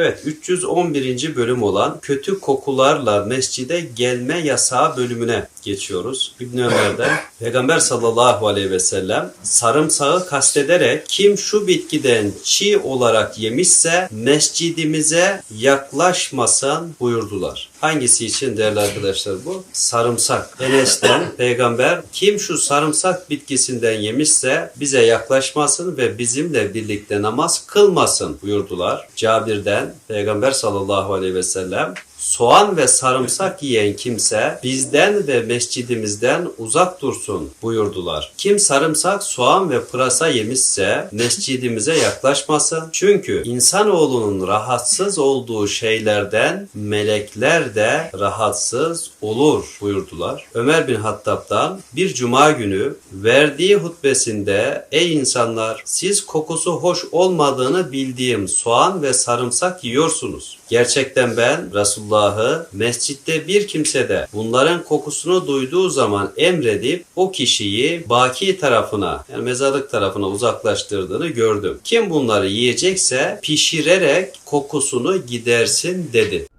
Evet 311. bölüm olan kötü kokularla mescide gelme yasağı bölümüne geçiyoruz. İbn Ömer'den Peygamber sallallahu aleyhi ve sellem sarımsağı kastederek kim şu bitkiden çiğ olarak yemişse mescidimize yaklaşmasın buyurdular. Hangisi için değerli arkadaşlar bu? Sarımsak. Enes'ten peygamber kim şu sarımsak bitkisinden yemişse bize yaklaşmasın ve bizimle birlikte namaz kılmasın buyurdular. Cabir'den peygamber sallallahu aleyhi ve sellem soğan ve sarımsak yiyen kimse bizden ve mescidimizden uzak dursun buyurdular. Kim sarımsak, soğan ve pırasa yemişse mescidimize yaklaşmasın. Çünkü insanoğlunun rahatsız olduğu şeylerden melekler de rahatsız olur buyurdular. Ömer bin Hattab'dan bir cuma günü verdiği hutbesinde ey insanlar siz kokusu hoş olmadığını bildiğim soğan ve sarımsak yiyorsunuz. Gerçekten ben Resulullah'ı mescitte bir kimsede bunların kokusunu duyduğu zaman emredip o kişiyi baki tarafına yani mezarlık tarafına uzaklaştırdığını gördüm. Kim bunları yiyecekse pişirerek kokusunu gidersin dedi.